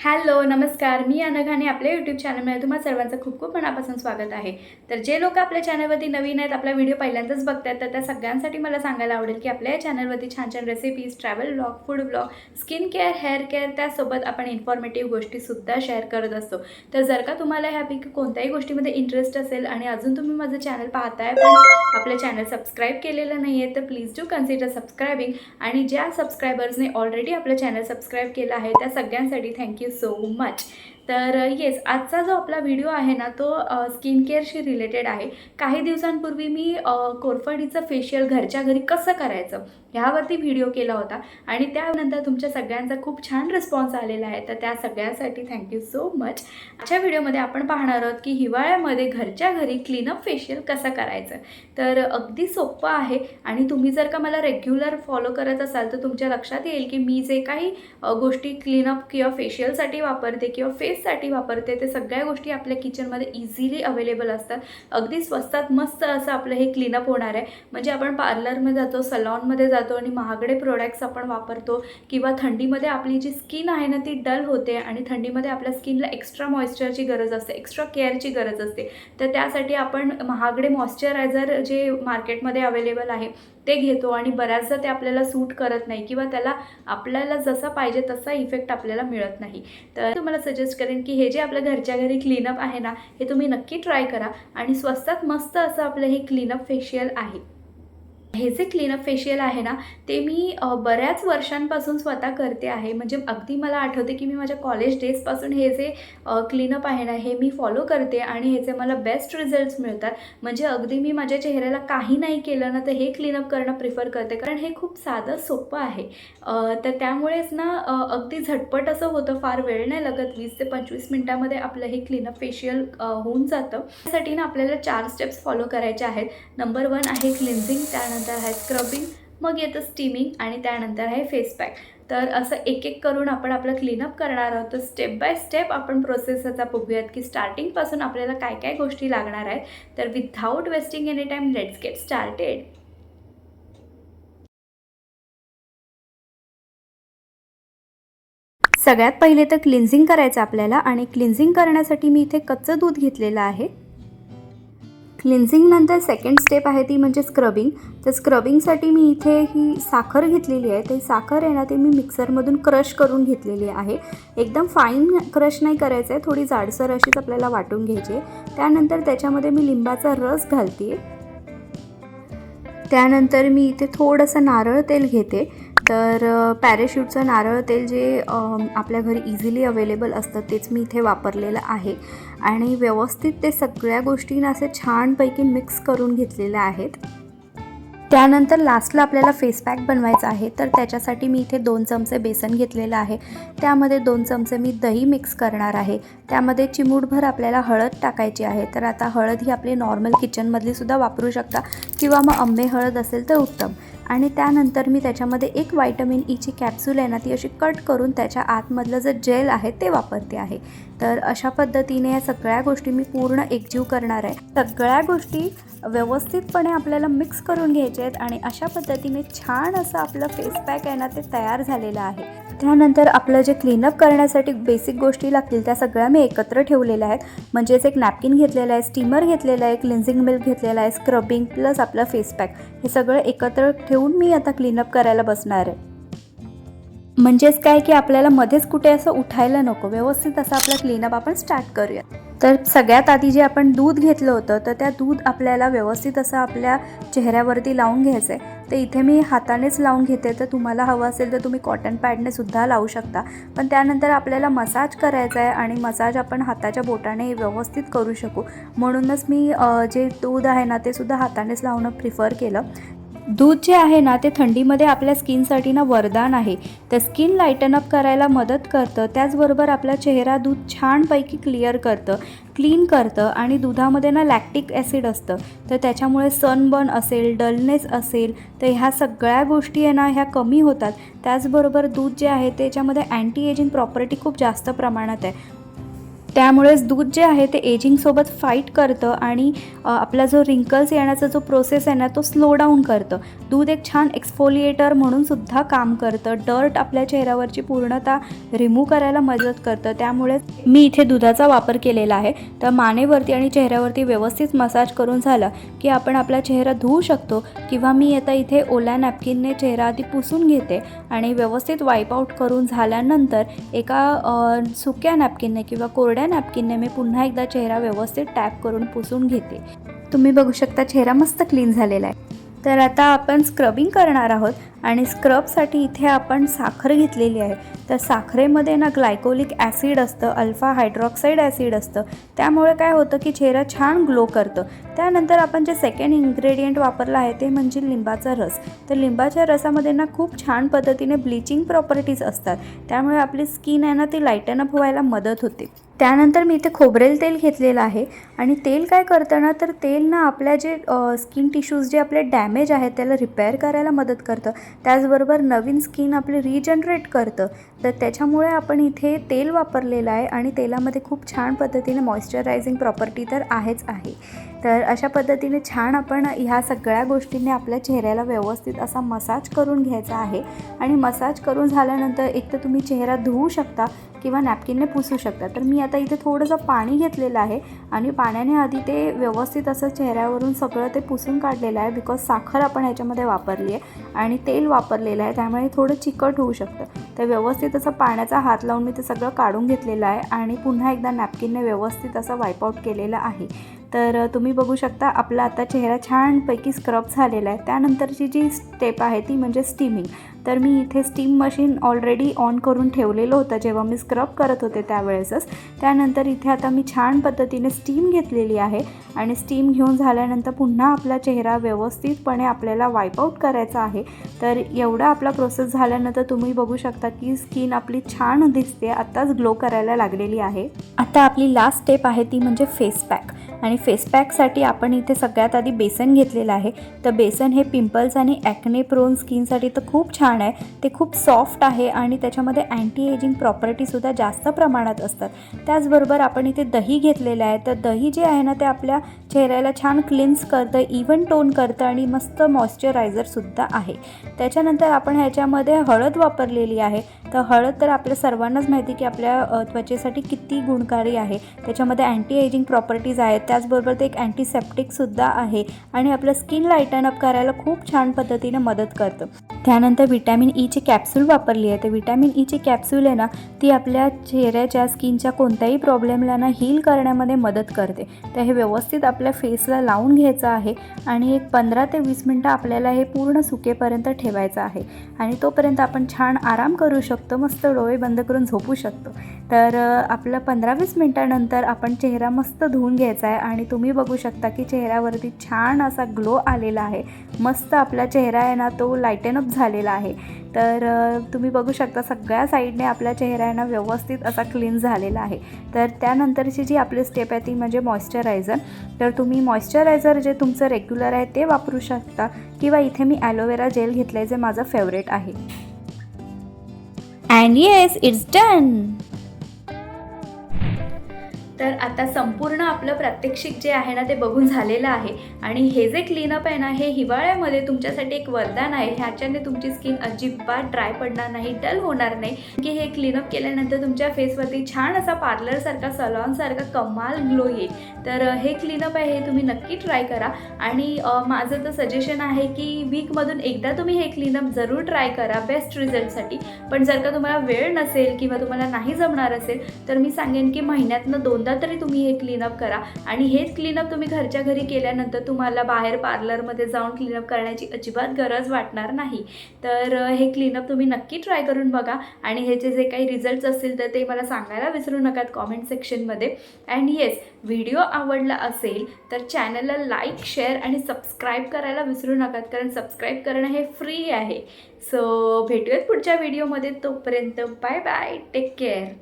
Hello नमस्कार. मी अनघाने आपल्या YouTube चॅनलमध्ये तुम्हाला सर्वांचं खूप खूप मनापासून स्वागत आहे. तर जे लोक आपल्या चॅनलवरती नवीन आहेत आपला व्हिडिओ पहिल्यांदाच बघतात तर त्या सगळ्यांसाठी मला सांगायला आवडेल की आपल्या या चॅनलवरती छान छान recipes travel blog food blog skin care hair care त्यासोबत आपण इन्फॉर्मेटिव्ह गोष्टीसुद्धा शेअर करत असतो. तर जर का तुम्हाला ह्यापैकी कोणत्याही गोष्टीमध्ये इंटरेस्ट असेल आणि अजून तुम्ही माझं चॅनल पाहताय पण आपलं चॅनल सबस्क्राईब केलेलं नाही आहे तर प्लीज डू कन्सिडर सबस्क्रायबिंग आणि ज्या सबस्क्रायबर्सने ऑलरेडी आपलं चॅनल सबस्क्राईब केलं आहे त्या सगळ्यांसाठी थँक्यू सो मच तर येस आजचा जो आपला व्हिडिओ आहे ना तो स्किन केअरशी रिलेटेड आहे. काही दिवसांपूर्वी मी कोरफडीचं फेशियल घरच्या घरी कसं करायचं ह्यावरती व्हिडिओ केला होता. आणि त्यानंतर तुमच्या सगळ्यांचा खूप छान रिस्पॉन्स आलेला आहे. तर त्या सगळ्यांसाठी थँक्यू सो मच आजच्या व्हिडिओमध्ये आपण पाहणार आहोत की हिवाळ्यामध्ये घरच्या घरी क्लीनअप फेशियल कसं करायचं. तर अगदी सोपं आहे. आणि तुम्ही जर का मला रेग्युलर फॉलो करत असाल तर तुमच्या लक्षात येईल की मी जे काही गोष्टी क्लीनअप किंवा फेशियलसाठी वापरते किंवा फेस डेटसाठी वापरते ते सगळ्या गोष्टी आपल्या किचनमध्ये इझिली अवेलेबल असतात. अगदी स्वस्तात मस्त असं आपलं हे क्लीनअप होणार आहे. म्हणजे आपण पार्लरमध्ये जातो सलॉनमध्ये जातो आणि महागडे प्रोडक्ट्स आपण वापरतो किंवा थंडीमध्ये आपली जी स्किन आहे ना ती डल होते आणि थंडीमध्ये आपल्या स्किनला एक्स्ट्रा मॉइश्चरची गरज असते एक्स्ट्रा केअरची गरज असते. तर त्यासाठी आपण महागडे मॉइश्चरायझर जे मार्केटमध्ये अवेलेबल आहे ते घेतो आणि बऱ्याचदा ते आपल्याला सूट करत नाही किंवा त्याला आपल्याला जसा पाहिजे तसा इफेक्ट आपल्याला मिळत नाही. तर तुम्हाला सजेस्ट करेन की हे जे आपल्या घरच्या घरी क्लीनअप आहे ना हे तुम्ही नक्की ट्राय करा आणि स्वस्तात मस्त असं आपलं हे क्लीनअप फेशियल आहे. हे जे क्लीनअप फेशियल आहे ना ते मी बऱ्याच वर्षांपासून स्वतः करते आहे. म्हणजे अगदी मला आठवते की मी माझ्या कॉलेज डेजपासून हे जे क्लीनअप आहे ना हे मी फॉलो करते आणि ह्याचे मला बेस्ट रिझल्ट्स मिळतात. म्हणजे अगदी मी माझ्या चेहऱ्याला काही नाही केलं ना तर हे क्लीनअप करणं प्रिफर करते. कारण हे खूप साधं सोपं आहे. तर त्यामुळेच ना अगदी झटपट असं होतं. फार वेळ नाही लागत. वीस ते पंचवीस मिनटामध्ये आपलं हे क्लीनअप फेशियल होऊन जातं. त्यासाठी ना आपल्याला चार स्टेप्स फॉलो करायचे आहेत. नंबर वन आहे क्लिन्झिंग त्यानंतर आहे स्क्रबिंग मग येतं स्टीमिंग आणि त्यानंतर आहे फेस पॅक तर असं एक एक करून आपण आपलं क्लीनअप करणार आहोत. तर स्टेप बाय स्टेप आपण प्रोसेस याचा बघूयात की स्टार्टिंगपासून आपल्याला काय काय गोष्टी लागणार आहेत. तर without wasting any time let's get started सगळ्यात पहिले तर क्लिन्झिंग करायचं आपल्याला आणि क्लिन्झिंग करण्यासाठी मी इथे कच्चं दूध घेतलेलं आहे. क्लिन्झिंगनंतर सेकंड स्टेप आहे ती म्हणजे स्क्रबिंग तर स्क्रबिंगसाठी मी इथे ही साखर घेतलेली आहे. तर ही साखर आहे ना ती मी मिक्सरमधून क्रश करून घेतलेली आहे. एकदम फाईन क्रश नाही करायचं आहे थोडी जाडसर अशीच आपल्याला वाटून घ्यायची आहे. त्यानंतर त्याच्यामध्ये मी लिंबाचा रस घालते. त्यानंतर मी इथे थोडंसं नारळ तेल घेते. तर पॅरेशूटचं नारळ तेल जे आपल्या घरी इझिली अवेलेबल असतं तेच मी इथे वापरलेलं आहे. आणि व्यवस्थित ते सगळ्या गोष्टींना असे छानपैकी मिक्स करून घेतलेल्या आहेत. त्यानंतर लास्टला आपल्याला फेस पॅक बनवायचा आहे. तर त्याच्यासाठी मी इथे दोन चमचे बेसन घेतलेलं आहे. त्यामध्ये दोन चमचे मी दही मिक्स करणार आहे. त्यामध्ये चिमूटभर आपल्याला हळद टाकायची आहे. तर आता हळद ही आपली नॉर्मल किचनमधली सुद्धा वापरू शकता. किंवा मग आंबे हळद असेल तर उत्तम. आणि त्यानंतर मी त्याच्यामध्ये एक व्हायटमिन ईची कॅप्सूल आहे ना ती अशी कट करून त्याच्या आतमधलं जे जेल आहे ते वापरते आहे. तर अशा पद्धतीने या सगळ्या गोष्टी मी पूर्ण एकजीव करणार आहे. सगळ्या गोष्टी व्यवस्थितपणे आपल्याला मिक्स करून घ्यायचे आहेत आणि अशा पद्धतीने छान असं आपलं फेस पॅक आहे ना ते तयार झालेलं आहे. त्यानंतर आपलं जे क्लीनअप करण्यासाठी बेसिक गोष्टी लागतील त्या सगळ्या मी एकत्र ठेवलेल्या आहेत. म्हणजेच एक नॅपकिन घेतलेलं आहे स्टीमर घेतलेलं आहे क्लिन्झिंग मिल्क घेतलेलं आहे स्क्रबिंग प्लस आपलं फेस पॅक हे सगळं एकत्र ठेवून मी आता क्लीनअप करायला बसणार आहे. म्हणजेच काय की आपल्याला मध्येच कुठे असं उठायला नको व्यवस्थित असं आपलं क्लीनअप आपण स्टार्ट करूया. तर सगळ्यात आधी जे आपण दूध घेतलं होतं तर त्या दूध आपल्याला व्यवस्थित असं आपल्या चेहऱ्यावरती लावून घ्यायचं आहे तर इथे मी हातानेच लावून घेते. तर तुम्हाला हवं असेल तर तुम्ही कॉटन पॅडने सुद्धा लावू शकता. पण त्यानंतर आपल्याला मसाज करायचा आहे आणि मसाज आपण हाताच्या बोटाने व्यवस्थित करू शकू. म्हणूनच मी जे दूध आहे ना ते सुद्धा हातानेच लावणं प्रिफर केलं. दूध जे आहे ना ते थंडीमध्ये आपल्या स्किनसाठी ना वरदान आहे. तर स्किन लाईटन अप करायला मदत करतं त्याचबरोबर आपला चेहरा दूध छानपैकी क्लिअर करतं क्लीन करतं आणि दुधामध्ये ना लॅक्टिक ॲसिड असतं. तर त्याच्यामुळे सनबर्न असेल डलनेस असेल तर ह्या सगळ्या गोष्टी आहे ना ह्या कमी होतात. त्याचबरोबर दूध जे आहे त्याच्यामध्ये अँटी एजिंग प्रॉपर्टी खूप जास्त प्रमाणात आहे. त्यामुळेच दूध जे आहे ते एजिंगसोबत फाईट करतं आणि आपला जो रिंकल्स येण्याचा जो प्रोसेस आहे ना तो स्लो डाऊन करतं. दूध एक छान एक्सफोलिएटर म्हणून सुद्धा काम करतं. डर्ट आपल्या चेहऱ्यावरची पूर्णता रिमूव्ह करायला मदत करतं. त्यामुळे मी इथे दुधाचा वापर केलेला आहे. तर मानेवरती आणि चेहऱ्यावरती व्यवस्थित मसाज करून झालं की आपण आपला चेहरा धुवू शकतो किंवा मी आता इथे ओल्या नॅपकिनने चेहरा आधी पुसून घेते आणि व्यवस्थित वाईप आऊट करून झाल्यानंतर एका सुक्या नॅपकिनने किंवा कोरड्या नॅपकिनने मी पुन्हा एकदा चेहरा व्यवस्थित टॅप करून पुसून घेते. तुम्ही बघू शकता चेहरा मस्त क्लीन झालेला आहे. तर आता आपण स्क्रबिंग करणार आहोत आणि स्क्रबसाठी इथे आपण साखर घेतलेली आहे. तर साखरेमध्ये ना ग्लायकोलिक ॲसिड असतं अल्फा हायड्रॉक्साईड ॲसिड असतं. त्यामुळे काय होतं की चेहरा छान ग्लो करतं. त्यानंतर आपण जे सेकंड इन्ग्रेडियंट वापरलं आहे ते म्हणजे लिंबाचा रस. तर लिंबाच्या रसामध्ये ना खूप छान पद्धतीने ब्लिचिंग प्रॉपर्टीज असतात. त्यामुळे आपली स्किन आहे ना ती लाईटन अप व्हायला मदत होते. त्यानंतर मी इथे खोबरेल तेल घेतलेलं आहे. आणि तेल काय करतं ना तर तेल ना आपल्या जे स्किन टिश्यूज जे आपले डॅमेज आहेत त्याला रिपेअर करायला मदत करतं. त्याचबरोबर नवीन स्किन आपली रिजनरेट करतं. तर त्याच्यामुळे आपण इथे तेल वापरलेलं आहे आणि तेलामध्ये खूप छान पद्धतीने मॉइश्चरायझिंग प्रॉपर्टी तर आहेच आहे. तर अशा पद्धतीने छान आपण ह्या सगळ्या गोष्टींनी आपल्या चेहऱ्याला व्यवस्थित असा मसाज करून घ्यायचा आहे. आणि मसाज करून झाल्यानंतर एक तर तुम्ही चेहरा धुवू शकता किंवा नॅपकिनने पुसू शकता. तर मी आता इथे थोडंसं पाणी घेतलेलं आहे आणि पाण्याने आधी ते व्यवस्थित असं चेहऱ्यावरून सगळं ते पुसून काढलेलं आहे बिकॉज साखर आपण ह्याच्यामध्ये वापरली आहे आणि तेल वापरलेलं आहे त्यामुळे थोडं चिकट होऊ शकतं. तर व्यवस्थित असं पाण्याचा हात लावून मी ते सगळं काढून घेतलेलं आहे आणि पुन्हा एकदा नॅपकिनने व्यवस्थित असं वाईपआउट केलेलं आहे. तर तुम्ही बघू शकता आपला आता चेहरा छानपैकी स्क्रब झालेला आहे. त्यानंतरची जी स्टेप आहे ती म्हणजे स्टीमिंग तर मी इथे स्टीम मशीन ऑलरेडी ऑन करून ठेवलेलं होतं जेव्हा मी स्क्रब करत होते त्यावेळेसच. त्यानंतर इथे आता मी छान पद्धतीने स्टीम घेतलेली आहे आणि स्टीम घेऊन झाल्यानंतर पुन्हा आपला चेहरा व्यवस्थितपणे आपल्याला वाईपआउट करायचा आहे. तर एवढा आपला प्रोसेस झाल्यानंतर तुम्ही बघू शकता की स्किन आपली छान दिसते आत्ताच ग्लो करायला लागलेली आहे. आता आपली लास्ट स्टेप आहे ती म्हणजे फेस पॅक आणि फेसपॅकसाठी आपण इथे सगळ्यात आधी बेसन घेतलेलं आहे. तर बेसन हे पिंपल्स आणि ॲक्ने प्रोन स्किनसाठी तर खूप छान आहे. ते खूप सॉफ्ट आहे आणि त्याच्यामध्ये अँटी एजिंग प्रॉपर्टीसुद्धा जास्त प्रमाणात असतात. त्याचबरोबर आपण इथे दही घेतलेलं आहे. तर दही जे आहे ना ते आपल्या चेहऱ्याला छान क्लिन्स करतं इवन टोन करतं आणि मस्त मॉइश्चरायझरसुद्धा आहे. त्याच्यानंतर आपण ह्याच्यामध्ये हळद वापरलेली आहे. तर हळद तर आपल्या सर्वांनाच माहिती की आपल्या त्वचेसाठी किती गुणकारी आहे. त्याच्यामध्ये अँटी एजिंग प्रॉपर्टीज आहेत. त्याचबरोबर ते एक अँटीसेप्टिकसुद्धा आहे. आणि आपलं स्किन लाईटन अप करायला खूप छान पद्धतीने मदत करतं. त्यानंतर विटॅमिन ईची कॅप्सूल वापरली आहे. तर विटॅमिन ईची कॅप्सूल आहे ना ती आपल्या चेहऱ्याच्या स्किनच्या कोणत्याही प्रॉब्लेमला ना हील करण्यामध्ये मदत करते. तर हे व्यवस्थित आपल्या फेसला लावून घ्यायचं आहे आणि एक पंधरा ते वीस मिनटं आपल्याला हे पूर्ण सुकेपर्यंत ठेवायचं आहे. आणि तोपर्यंत आपण छान आराम करू शकतो मस्त डोळे बंद करून झोपू शकतो. तर आपलं पंधरा वीस मिनटानंतर आपण चेहरा मस्त धुवून घ्यायचा आहे आणि तुम्ही बघू शकता की चेहऱ्यावरती छान असा ग्लो आलेला आहे. मस्त आपला चेहरा आहे ना तो लाईटन अप झालेला आहे. तर तुम्ही बघू शकता सगळ्या साईडने आपल्या चेहऱ्यानं व्यवस्थित असा क्लीन झालेला आहे. तर त्यानंतरची जी आपली स्टेप आहे ती म्हणजे मॉइश्चरायझर तर तुम्ही मॉइश्चरायझर जे तुमचं रेग्युलर आहे ते वापरू शकता किंवा इथे मी ॲलोवेरा जेल घेतलं आहे जे माझं फेवरेट आहे. अँड येस इट्स डन तर आता संपूर्ण आपलं प्रात्यक्षिक जे आहे ना ते बघून झालेलं आहे. आणि हे जे क्लीनअप आहे ना हे हिवाळ्यामध्ये तुमच्यासाठी एक वरदान आहे. ह्याच्याने तुमची स्किन अजिबात ड्राय पडणार नाही डल होणार नाही. की हे क्लीनअप केल्यानंतर तुमच्या फेसवरती छान असा पार्लरसारखा सलॉनसारखा कमाल ग्लो येईल. तर हे क्लीनअप आहे हे तुम्ही नक्की ट्राय करा. आणि माझं तर सजेशन आहे की वीकमधून एकदा तुम्ही हे क्लीनअप जरूर ट्राय करा बेस्ट रिझल्टसाठी पण जर का तुम्हाला वेळ नसेल किंवा तुम्हाला नाही जमणार असेल तर मी सांगेन की महिन्यातनं दोनदा तरी तुम्ही हे क्लीनअप करा. आणि हेच क्लीनअप तुम्ही घरच्या घरी केल्यानंतर तुम्हाला बाहेर पार्लरमध्ये जाऊन क्लीनअप करण्याची अजिबात गरज वाटणार नाही. तर हे क्लीनअप तुम्ही नक्की ट्राय करून बघा. आणि ह्याचे जे काही रिझल्ट्स असतील तर ते मला सांगायला विसरू नकात कॉमेंट सेक्शनमध्ये अँड येस व्हिडिओ आवडला असेल तर चॅनलला लाईक शेअर आणि सबस्क्राईब करायला विसरू नकात कारण सबस्क्राईब करणं हे फ्री आहे. सो भेटूयात पुढच्या व्हिडिओमध्ये तोपर्यंत बाय बाय टेक केअर